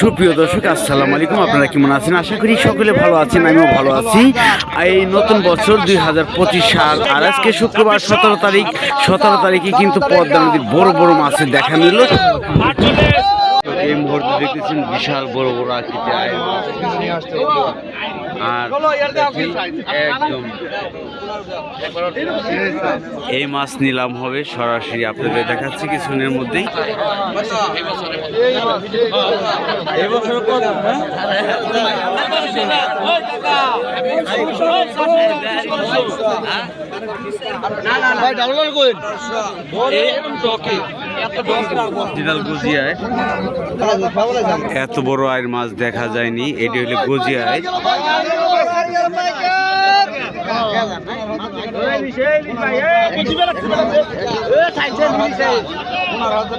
সুপ্রিয় দর্শক, আসসালামু আলাইকুম। আপনারা কেমন আছেন? আশা করি সকলে ভালো আছেন, আমিও ভালো আছি। এই নতুন বছর দুই হাজার পঁচিশ সাল, আর আজকে শুক্রবার সতেরো তারিখ। সতেরো তারিখে কিন্তু পদ্মা নদীর বড় বড় মাছের দেখা মিলল এই মুহূর্তে দেখতেছেন বিশাল বড় বড় আকৃতি আয় আর একদম। এই মাছ নিলাম হবে সরাসরি আপনাদের দেখাচ্ছি কিছুদিনের মধ্যেই। ডিজিটাল গজিয়ায়। এত বড় আয়ের মাছ দেখা যায়নি, এটি হলো গজিয়ায়। পনেরো হাজার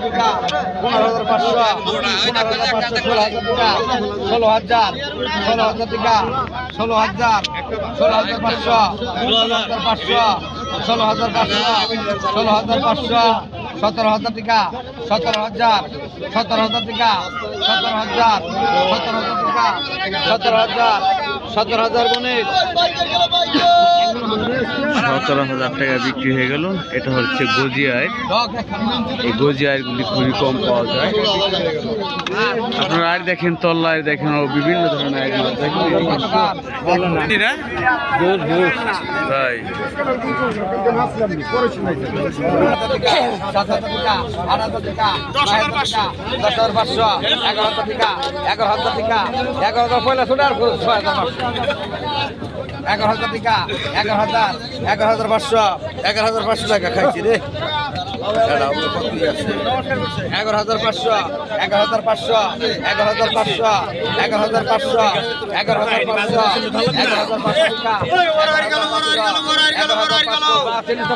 পনেরো হাজার পাঁচশো পাঁচশো ষোলো হাজার ষোলো হাজার ষোলো হাজার ষোলো হাজার ষোলো হাজার পাঁচশো, ষোলো হাজার পাঁচশো, ষোলো হাজার পাঁচশো, ষোলো হাজার পাঁচশো সতেরো হাজার টাকা, সতেরো হাজার সতেরো হাজার টাকা, সতেরো হাজার সতেরো হাজার টাকা, সতেরো হাজার সতেরো হাজার গণিত সতেরো হাজার টাকা বিক্রি হয়ে গেল। এটা হচ্ছে গজিয়ায় এই গজিয়ারগুলি খুবই কম পাওয়া যায়। আপনারা আর দেখেন তল্লা আর দেখেন বিভিন্ন ধরনের তাই। এগারো হাজার টাকা এগারো হাজার টাকা এগারো হাজার পয়লা ছোট আর ছয় হাজার পাঁচশো। এগারো হাজার টাকা এগারো হাজার এগারো হাজার পাঁচশো এগারো হাজার পাঁচশো টাকা খাইছি রে? এগারো হাজার পাঁচশো এগারো হাজার পাঁচশো এগারো হাজার পাঁচশো এগারো হাজার পাঁচশো এগারো হাজার পাঁচশো এগারো হাজার পাঁচশো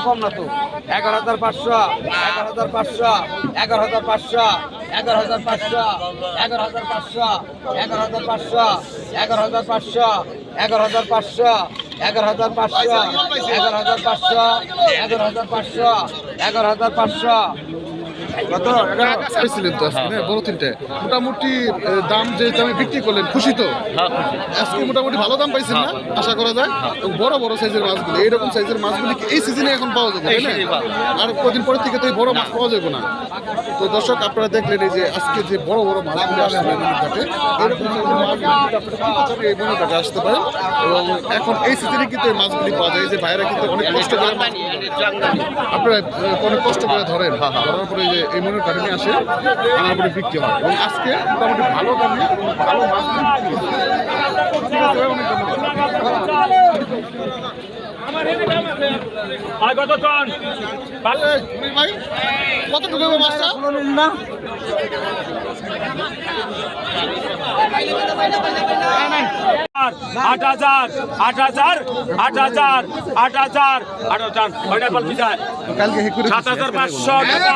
কম না তো এগারো হাজার পাঁচশো এগারো হাজার পাঁচশো এগারো হাজার পাঁচশো এগারো হাজার পাঁচশো এগারো হাজার পাঁচশো এগারো হাজার পাঁচশো এগারো হাজার পাঁচশো এগারো হাজার পাঁচশো, এগারো হাজার পাঁচশো, এগারো হাজার পাঁচশো, এগারো হাজার পাঁচশো, এগারো হাজার পাঁচশো। কত এটা তো আজকে না বড় তিনটে। মোটামুটি দাম যে দামে বিক্রি করলেন খুশি তো? আজকে মোটামুটি ভালো দাম পাইছেন না? আশা করা যায়? বড় বড় সাইজের মাছগুলি এইরকম সাইজের মাছগুলি কি এই সিজনে এখন পাওয়া যাবে তাই না? আর কদিন থেকে তো এই বড় মাছ পাওয়া যাবে না। তো দর্শক আপনারা দেখলেন এই যে আজকে যে বড় বড় মাছগুলি ঘাটে এরকম বনঘাটে আসতে পারেন এবং এখন এই সিজনে কিন্তু এই মাছগুলি পাওয়া যায় যে ভাইরা কিন্তু অনেক কষ্ট করে আপনারা অনেক কষ্ট করে ধরেন। ধরার পরে যে এই কারণে আসে আনারপুরে বিক্রি হয়। এবং আজকে মোটামুটি ভালো দামে ভালো মাছ আট হাজার আট হাজার আট হাজার আট হাজার। আট হাজার ওইটা বলতে যায়? কালকে হে করে সাত হাজার পাঁচশো টাকা।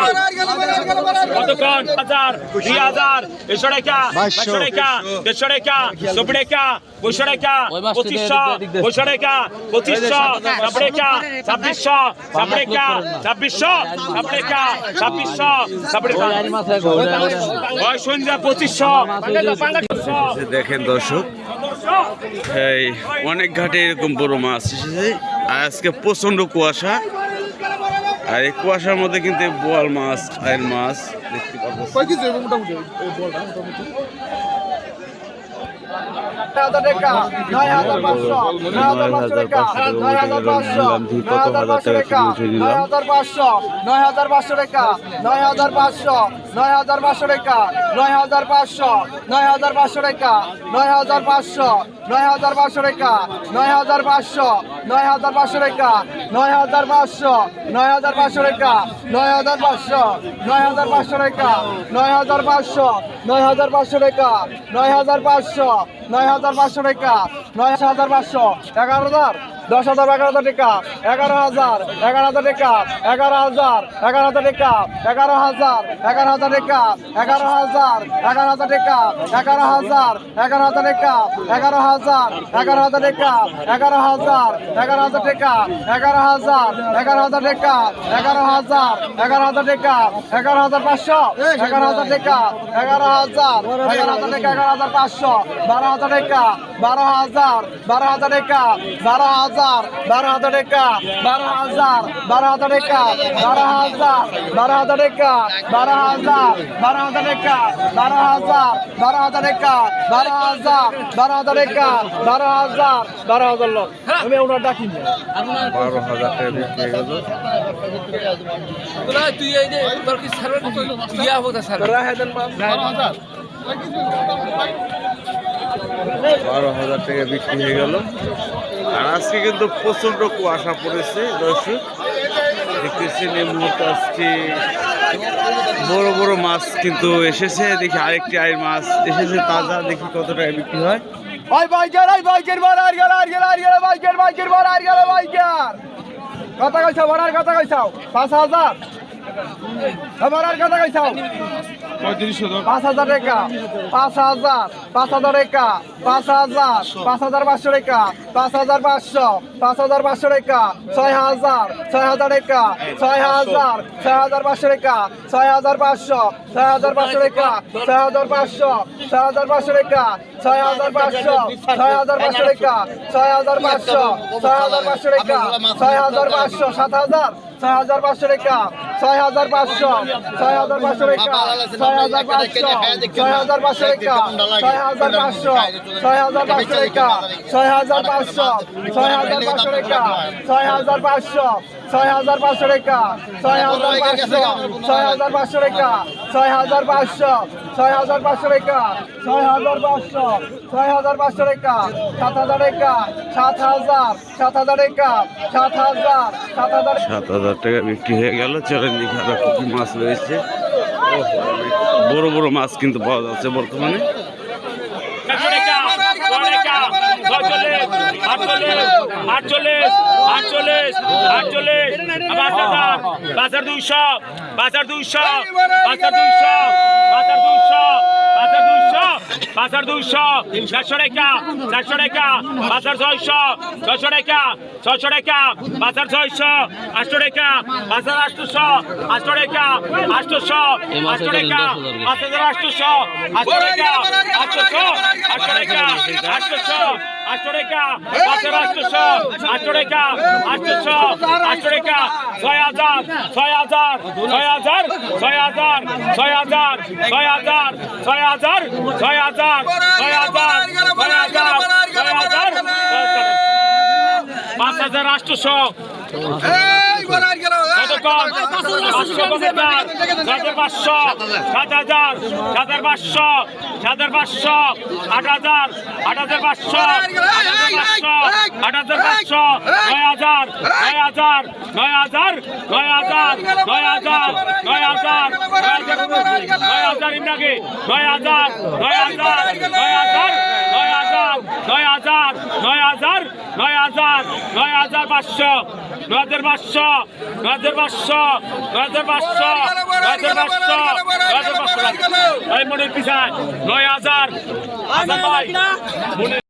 কত টন হাজার দুই হাজার দেড়শো টাকা পাঁচশো। টাকা দেড়শো টাকা চব্বিশ টাকা পঁয়শো টাকা পঁচিশশো পঁয়শো টাকা পঁচিশশো ছাব্বিশ টাকা ছাব্বিশশো ছাব্বিশ টাকা ছাব্বিশশো ছাব্বিশ টাকা ছাব্বিশশো ছাব্বিশ ওই পঁচিশশো। দেখেন দর্শক এই অনেক ঘাটে এরকম বড় মাছ এসেছে। আর আজকে প্রচণ্ড কুয়াশা। আর এই কুয়াশার মধ্যে কিন্তু বোয়াল মাছ আয়ের মাছ দেখতে পাবো। নয় হাজার পাঁচশো টাকা নয় হাজার পাঁচশো নয় হাজার পাঁচশো টাকা নয় হাজার পাঁচশো নয় হাজার পাঁচশো টাকা নয় হাজার পাঁচশো নয় হাজার পাঁচশো টাকা নয় হাজার পাঁচশো নয় হাজার পাঁচশো টাকা নয় হাজার পাঁচশো নয় হাজার পাঁচশো টাকা নয় হাজার পাঁচশো নয় হাজার পাঁচশো টাকা নয় হাজার পাঁচশো নয় হাজার পাঁচশো টাকা নয় হাজার পাঁচশো নয় হাজার পাঁচশো টাকা নয় হাজার পাঁচশো এগারো হাজার দশ হাজার এগারো হাজার টাকা এগারো হাজার এগারো হাজার টাকা এগারো হাজার এগারো হাজার টাকা এগারো হাজার এগারো হাজার টাকা এগারো হাজার এগারো হাজার টাকা এগারো হাজার এগারো হাজার টাকা এগারো হাজার এগারো হাজার টাকা এগারো হাজার এগারো হাজার টাকা এগারো হাজার এগারো হাজার টাকা এগারো হাজার এগারো হাজার টাকা এগারো হাজার পাঁচশো এগারো হাজার টাকা এগারো হাজার এগারো হাজার টাকা এগারো হাজার পাঁচশো বারো হাজার টাকা বারো হাজার বারো হাজার টাকা বারো হাজার বারো হাজার টাকা বারো হাজার বারো হাজার টাকা বারো হাজার বারো হাজার টাকা বারো হাজার বারো হাজার টাকা বারো হাজার বারো হাজার টাকা বারো হাজার বারো হাজার টাকা বারো হাজার বারো হাজার লোক। আমি ওনার ডাকি বারো হাজার টাকা বিক্রি হয়ে গেল। তুই এই যে তোর কি সার্ভে ইয়া হতো সার্ভে বারো হাজার বারো হাজার টাকা বিক্রি হয়ে গেল। আর আজকে কিন্তু প্রচণ্ড কুয়াশা পড়েছে, দর্শক। দেখতেছেন এই মুহূর্তে আজকে বড় বড় মাছ কিন্তু এসেছে। দেখি আরেকটি আয়ের মাছ এসেছে, তাজা দেখি কত টাকা বিক্রি হয়। ওই বাইকের ওই বাইকের বল আর গেল আর গেল আর গেল, বাইকের বাইকের বল আর গেল, বাইকের। কত কইছাও বড়ার কত কইছাও, পাঁচ হাজার। বড়ার কত কইছাও পাঁচ হাজার টাকা পাঁচ হাজার পাঁচ হাজার টাকা পাঁচ হাজার পাঁচ হাজার পাঁচশো টাকা পাঁচ হাজার পাঁচশো পাঁচ হাজার পাঁচশো টাকা ছয় হাজার ছয় হাজার টাকা ছয় হাজার ছয় হাজার পাঁচশো টাকা ছয় হাজার পাঁচশো ছয় হাজার পাঁচশো টাকা ছয় হাজার পাঁচশো ছয় হাজার পাঁচশো টাকা ছয় হাজার পাঁচশো ছয় হাজার পাঁচশো টাকা ছয় হাজার পাঁচশো ছয় হাজার পাঁচশো টাকা ছয় হাজার পাঁচশো সাত হাজার ছয় হাজার পাঁচশো টাকা ছয় হাজার পাঁচশো ছয় হাজার পাঁচশো টাকা ছয় হাজার পাঁচশো ছয় হাজার পাঁচশো টাকা ছয় হাজার পাঁচশো ছয় হাজার পাঁচশো টাকা ছয় হাজার পাঁচশো ছয় হাজার পাঁচশো টাকা ছয় হাজার পাঁচশো ছয় হাজার পাঁচশো টাকা ছয় হাজার পাঁচশো ছয় হাজার পাঁচশো টাকা ছয় হাজার পাঁচশো ছয় হাজার পাঁচশো টাকা ছয় হাজার পাঁচশো ছয় হাজার পাঁচশো টাকা সাত হাজার টাকা সাত হাজার সাত হাজার টাকা সাত হাজার সাত হাজার সাত হাজার টাকা বিক্রি হয়ে গেল দেখছেন যে কি মাছ রয়েছে। বড় বড় মাছ কিন্তু পাওয়া যাচ্ছে বর্তমানে। বাজার দুইশো বাজার দুইশো বাজার দুইশো। পাঁচ হাজার দুইশো চারশো টাকা চারশো টাকা পাঁচ হাজার ছয়শো ছয়শো টাকা ছয়শো টাকা পাঁচ হাজার ছয়শো আটশো টাকা পাঁচ হাজার আটশোশো আটশো টাকা আটশোশো আটশো টাকা পাঁচ হাজার আটশোশো আটশো টাকা আটশোশো আটশো টাকা আটশোশো আটশো টাকা পাঁচ হাজার আটশোশো আটশো টাকা আটশোশো আটশো টাকা ছয় হাজার ছয় হাজার ছয় হাজার ছয় হাজার ছয় হাজার ছয় হাজার ছয় হাজার ছয় হাজার ছয় হাজার ছয় হাজার ছয় হাজার পাঁচ হাজার আটশোশো সাত পাঁচশো সাত হাজার সাত হাজার পাঁচশো সাত হাজার পাঁচশো আট হাজার আট হাজার পাঁচশো আট হাজার পাঁচশো নয় হাজার নয় হাজার নয় হাজার নয় হাজার নয় হাজার নয় হাজার নয় হাজার ইমরাকে নয় হাজার নয় হাজার নয় হাজার নয় হাজার নয় হাজার নয় হাজার নয় হাজার নয় হাজার পাঁচশো নজর পাঁচশো নজর পাঁচশো নজর পাঁচশো নজর পাঁচশো নজর পাঁচশো এই মনের পিছায় নয় হাজার। হাজার